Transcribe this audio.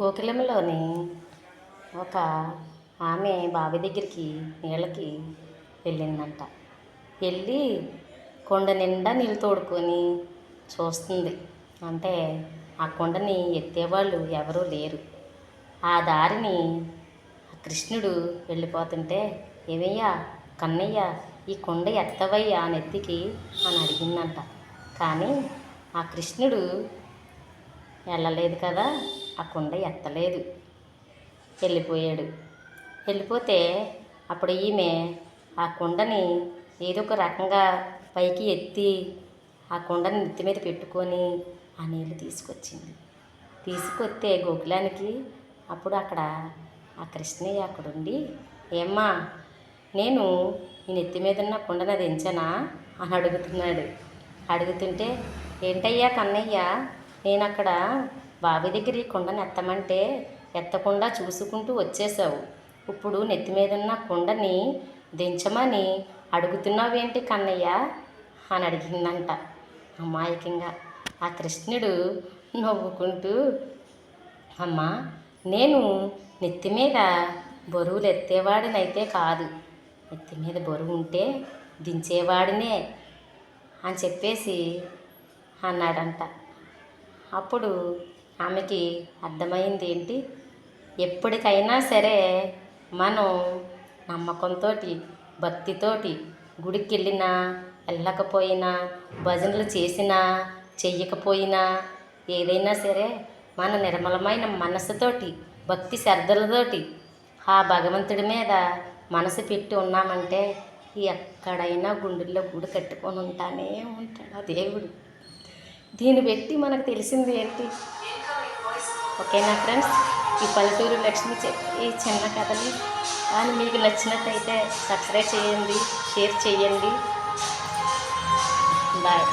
గోకులంలోని ఒక ఆమె బావి దగ్గరికి నీళ్ళకి వెళ్ళిందంట. వెళ్ళి కొండ నిండా నీళ్ళు తోడుకొని చూస్తుంది. అంటే ఆ కొండని ఎత్తేవాళ్ళు ఎవరూ లేరు. ఆ దారిని ఆ కృష్ణుడు వెళ్ళిపోతుంటే ఏమయ్యా కన్నయ్య ఈ కొండ ఎత్తవయ్యా నెత్తికి అని అడిగిందంట. కానీ ఆ కృష్ణుడు వెళ్ళలేదు కదా. ఆ కుండ ఎత్తలేదు. వెళ్ళిపోయాడు. వెళ్ళిపోతే అప్పుడు ఈమె ఆ కుండని ఏదో ఒక రకంగా పైకి ఎత్తి ఆ కుండని నెత్తి మీద పెట్టుకొని ఆ నీళ్ళు తీసుకొచ్చింది. తీసుకొస్తే గోకులానికి అప్పుడు అక్కడ ఆ కృష్ణయ్య అక్కడుండి ఏమ్మా నేను ఈ నెత్తి మీద ఉన్న కుండని అది ఎంచనా? అని అడుగుతున్నాడు. అడుగుతుంటే ఏంటయ్యా కన్నయ్య నేను అక్కడ బావి దగ్గర ఈ కుండను ఎత్తమంటే ఎత్తకుండా చూసుకుంటూ వచ్చేసావు ఇప్పుడు నెత్తి మీద ఉన్న దించమని అడుగుతున్నావేంటి కన్నయ్య? అని అడిగిందంట అమాయకంగా. ఆ కృష్ణుడు నవ్వుకుంటూ అమ్మా నేను నెత్తి మీద బరువులు ఎత్తేవాడినైతే కాదు. నెత్తి మీద బరువు ఉంటే దించేవాడినే అని చెప్పేసి అన్నాడంట. అప్పుడు ఆమెకి అర్థమైంది ఏంటి? ఎప్పటికైనా సరే మనం నమ్మకంతో భక్తితోటి గుడికి వెళ్ళినా వెళ్ళకపోయినా భజనలు చేసినా చెయ్యకపోయినా ఏదైనా సరే మన నిర్మలమైన మనసుతోటి భక్తి శ్రద్ధలతోటి ఆ భగవంతుడి మీద మనసు పెట్టి ఉన్నామంటే ఎక్కడైనా గుండెల్లో గుడి కట్టుకొని ఉంటానే ఉంటాడు ఆ దేవుడు. దీన్ని పెట్టి మనకు తెలిసింది ఏంటి? ఓకేనా ఫ్రెండ్స్ ఈ పల్లెటూరు లక్ష్మి ఈ చిన్న కథని కానీ మీకు నచ్చినట్టయితే సబ్స్క్రైబ్ చేయండి షేర్ చేయండి. బాయ్